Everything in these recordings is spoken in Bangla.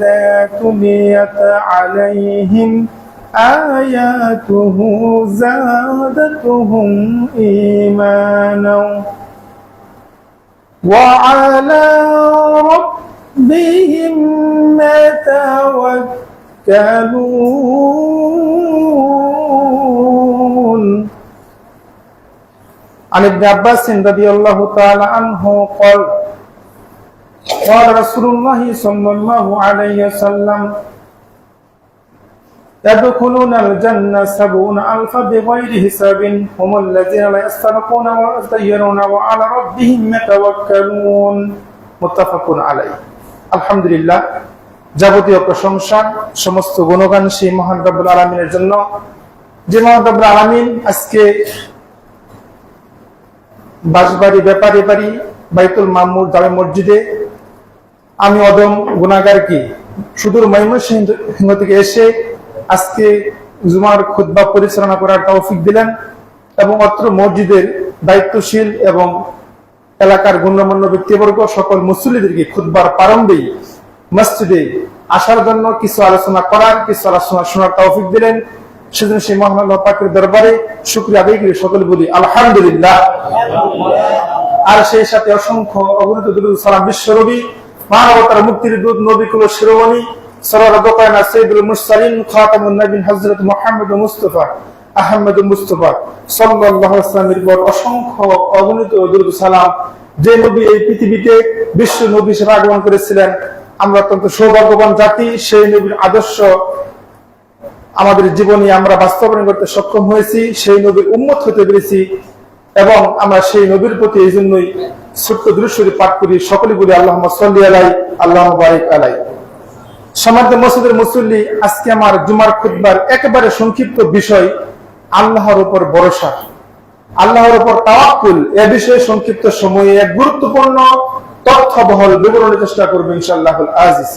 إذا تليت عليهم آياته زادتهم إيمانا وعلى ربهم يتوكلون عن ابن عباس رضي الله تعالى عنه قال قال رسول الله صلى الله عليه وسلم يدخلون الجنة سبعون ألفا بغير حساب هم الذين لا يسترقون ولا يتطيرون وعلى ربهم يتوكلون متفق عليه الحمد لله যাবতীয় প্রশংসা সমস্ত গুণগান সেই মহান রব্বুল আলমিনের জন্য যে মহান রব্বুল আলমিন আজকে বাসবাড়ি ব্যাপারী বাড়ি বাইতুল মামুর জামে মসজিদে আমি অদম গুণাগার কি? সুদূর ময়মনসিংহ থেকে এসে আজকে জুমার খুদ্া পরিচালনা করার তৌফিক দিলেন এবং অত্র মসজিদের দায়িত্বশীল এবং এলাকার গণ্যমান্য ব্যক্তিবর্গ, সকল মুসল্লিদেরকে খুদ্বার প্রারম্ভেই মসজিদে আসার জন্য কিছু আলোচনা করার, কিছু আলোচনা শোনার তৌফিক দিলেন। সেজন্য সেই মহান পাকের দরবারে শুক্রিয়া আদায় করে, সকলে বলি আলহামদুলিল্লাহ। আর সেই সাথে অসংখ্য অগণিত দুরুদ সালাম বিশ্বরবি মানবতার মুক্তির দূত নবী কুল শিরোমণি সরর দোকানা খাতামুন নবীন মুস্তাফা ওয়াসাল্লামের অসংখ্য অগণিত সালাম। যে নবী এই পৃথিবীতে বিশ্ব নবী হিসেবে আগমন করেছিলেন, আমরা অত্যন্ত সৌভাগ্যবান জাতি, সেই নবীর আদর্শ আমাদের জীবনে আমরা বাস্তবায়ন করতে সক্ষম হয়েছি, সেই নবীর উন্মত হতে পেরেছি এবং আমরা সেই নবীর প্রতি এই জন্যই ছোট্ট দৃশ্য পাঠ করি সকলে বলি আল্লাহ সাল্লি আলাই আল্লাহ আলাই। সমাজ মসজিদের মুসল্লি, আজকে আমার জুমার খুদ্বার একেবারে সংক্ষিপ্ত বিষয়, আল্লাহর উপর ভরসা। আল্লাহর উপর তাওয়াক্কুল, এ বিষয়ে সংক্ষিপ্ত সময়ে এক গুরুত্বপূর্ণ তথ্যবহল বিবরণের চেষ্টা করবে ইনশাআল্লাহ আজিজ।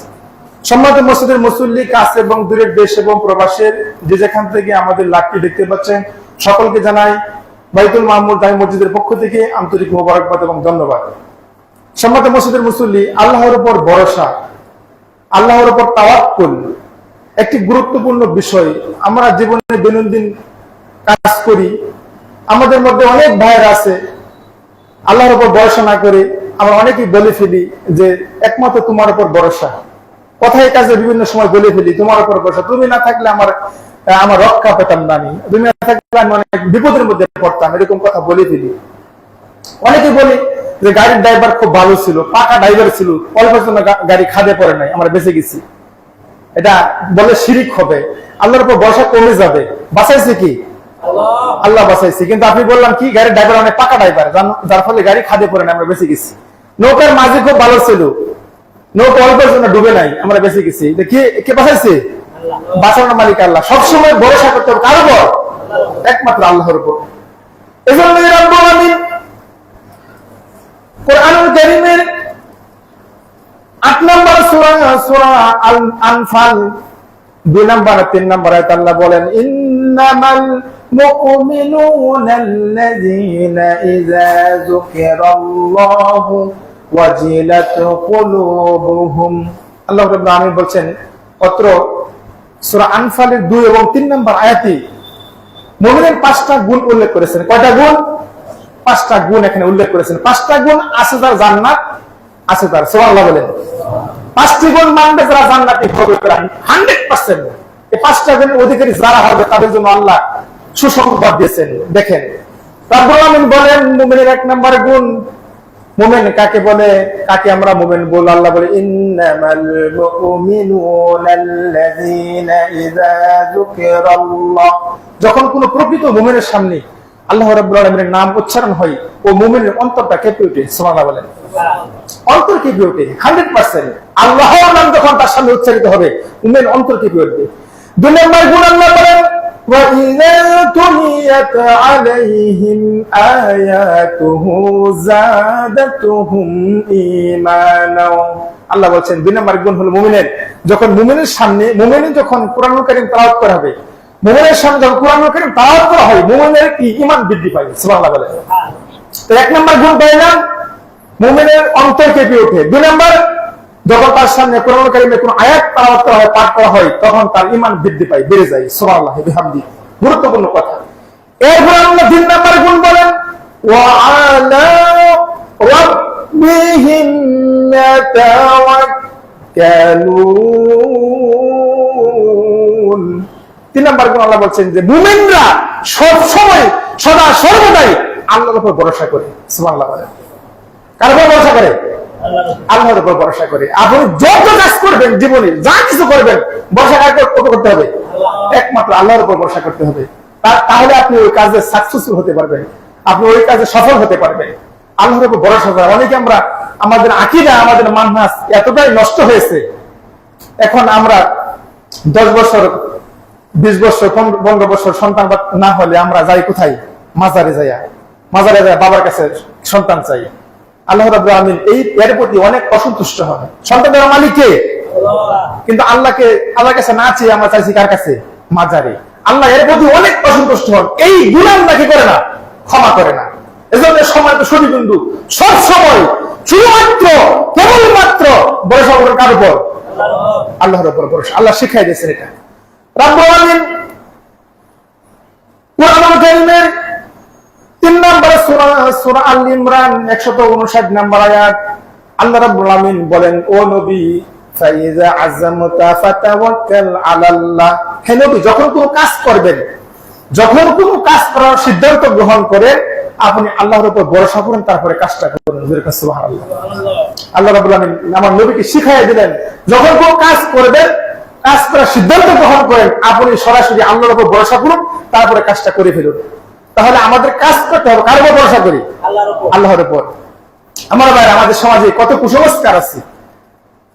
সম্মানিত মসজিদের মুসল্লি, কাছে এবং দূরের দেশ এবং প্রবাসের যে যেখান থেকে আমাদের লাভটি দেখতে পাচ্ছেন, সকলকে জানাই বাইতুল মাহমুদ দাই মসজিদের পক্ষ থেকে আন্তরিক মোবারকবাদ এবং ধন্যবাদ। সম্মানিত মসজিদের মুসল্লি, আল্লাহর উপর ভরসা, আল্লাহর উপর তাওয়াক্কুল একটি গুরুত্বপূর্ণ বিষয়। আমরা জীবনে দৈনন্দিন কাজ করি, আমাদের মধ্যে অনেক ভাইয়ের আছে, আল্লাহর উপর ভরসা না করে আমরা অনেকেই বলে ফেলি যে, একমাত্র তোমার উপর ভরসা। কথায় কাজে বিভিন্ন সময় বলে ফেলি, তোমার উপর ভরসা। তুমি না থাকলে আমার আমার রক্ষা পেতাম না আমি। না থাকলে আমি অনেক বিপদের মধ্যে পড়তাম, এরকম কথা বলে দিলি অনেকে বলি যে গাড়ির ড্রাইভার খুব ভালো ছিল, পাকা ড্রাইভার ছিল, অল্প জন্য গাড়ি খাদে পড়ে নাই, আমরা বেঁচে গেছি। এটা বলে শিরিক হবে। আল্লাহর উপর বর্ষা কমে যাবে। বাঁচাইছে কি? আল্লাহ বাঁচাইছে। কিন্তু আপনি বললাম কি, গাড়ির ড্রাইভার অনেক পাকা ড্রাইভার যার ফলে গাড়ি খাদে পড়ে নাই, আমরা বেঁচে গেছি। নৌকার মাঝে খুব ভালো ছিল। নৌকা অল্পের জন্য ডুবে নাই, আমরা বেঁচে গেছি। কে কে বাঁচাইছে? বাঁচানোর মালিক আল্লাহ। সবসময় ভরসা করতে হবে। কার উপর একমাত্র আল্লাহর উপর। এজন্য 8 নম্বর সূরা সূরা আল আনফাল 2 নম্বর 3 নম্বর আয়াত আল্লাহ রাব্বুল অত্র সূরা আনফালের 2 এবং 3 নম্বর পাঁচটা গুণ উল্লেখ করেছেন। কয়টা গুণ? পাঁচটা গুণ এখানে উল্লেখ করেছেন। পাঁচটা গুণ আছে তার জান্নাত, আছে তার বলেন, পাঁচটি গুণ মানবে যারা জান্নাতি হবে হান্ড্রেড পার্সেন্ট। এই পাঁচটা গুণের অধিকারী যারা হবে তাদের জন্য আল্লাহ সুসংবাদ দিয়েছেন। দেখেন, রাব্বুল আলামিন বলেন, মুমিনের এক নম্বর গুণ মোমেন কাকে বলে? কাকে আমরা মোমেন বল আল্লাহ বলে, ইন্নামাল মুমিনুনা ইযা যুকিরাল্লাহ। যখন কোন প্রকৃত মোমেনের সামনে আল্লাহ রাব্বুল আলামিনের নাম উচ্চারণ হয়, ও মোমেনের অন্তরটা কেঁপে ওঠে, সুবহানাল্লাহ বলেন। অন্তর কেঁপে ওঠে 100% আল্লাহর নাম যখন তার সামনে উচ্চারিত হবে, মোমেন অন্তর কেঁপে উঠবে। দুই নম্বর গুণ আল্লাহ বলেন, ওয়া ইযা تُلِيَتْ عَلَيْهِمْ آيَاتُهُ زَادَتْهُمْ إِيمَانًا আল্লাহ বলছেন দুই নম্বর গুণ হলো মুমিনের যখন মুমিনের সামনে মুমিনের যখন কোরআনুল কারীম তেলাওয়াত করা হবে মুমিনের সামনে যখন কোরআনুল কারীম তেলাওয়াত করা হয় মুমিনের কি ঈমান বৃদ্ধি পায় সুবহানাল্লাহ বলে তো এক নম্বর গুণ পাইলাম মুমিনের অন্তর কেঁপে ওঠে দুই নম্বর যখন তার সামনে কোরআন কারিমে কোনো আয়াত তালাওয়াত করা হয় পাঠ করা হয় তখন তার ইমান বৃদ্ধি পায় বেড়ে যায় সুবহানাল্লাহ বিহামদি গুরুত্বপূর্ণ কথা। এরপর আল্লাহ তিন নাম্বার গুণ বলেন তিন নাম্বার গুণ আল্লাহ বলছেন যে, মুমিনরা সবসময় সদা সর্বদাই আল্লাহর উপর ভরসা করে। সুবহানাল্লাহ কার উপর ভরসা করে? আল্লাহর উপর ভরসা করে। আপনি যত কাজ করবেন, জীবনে যা কিছু করবেন ভরসা কার করতে হবে। একমাত্র আল্লাহর উপর ভরসা করতে হবে। তাহলে আপনি ওই কাজে সাকসেসফুল হতে পারবেন। আপনি ওই কাজে সফল হতে পারবেন। আল্লাহর উপর ভরসা করা। অনেকে আমরা, আমাদের আকিদা, আমাদের মানহাস এতটাই নষ্ট হয়েছে। এখন আমরা দশ বছর, বিশ বছর পনেরো বছর সন্তান না হলে আমরা যাই কোথায়? মাজারে যাইয়া। মাজারে যায় বাবার কাছে সন্তান চাই। আল্লাহ রাব্বুল আলামিন এই এর প্রতি অনেক অসন্তুষ্ট হয় সন্তানের মালিক কিন্তু আল্লাহকে আল্লাহর কাছে না চেয়ে আমরা চাইছি কার কাছে? মাজারে। আল্লাহ এর প্রতি অনেক অসন্তুষ্ট হন। এই গুণ আল্লাহ কি করে না? ক্ষমা করে না। এজন্য সময় তো কিন্তু সব সময় শুধুমাত্র, কেবলমাত্র ভরসা করেন কার উপর? আল্লাহর উপর ভরসা। আল্লাহ শিখাই দিয়েছেন এটা। রাব্বুল আলামিন কোরআন কারীমের তিন নম্বরে সূরা আল ইমরান 159 নম্বর আয়াত। আল্লাহ রাব্বুল আলামিন বলেন, ও নবী যখন কোনো কাজ করবেন যখন কোনো কাজ করার সিদ্ধান্ত গ্রহণ করে আপনি আল্লাহর উপর ভরসা করেন তারপরে কাজটা করুন আল্লাহ আলামিন আমার নবীকে শিখাই দিলেন যখন কোন কাজ করবেন কাজ করার সিদ্ধান্ত গ্রহণ করেন আপনি সরাসরি আল্লাহর উপর ভরসা করুন তারপরে কাজটা করে ফেলুন। তাহলে আমাদের কাজ করতে হবে কার উপর ভরসা করি? আল্লাহর উপর। আল্লাহর উপর। আমার ভাই আমাদের সমাজে কত কুসংস্কার আছে।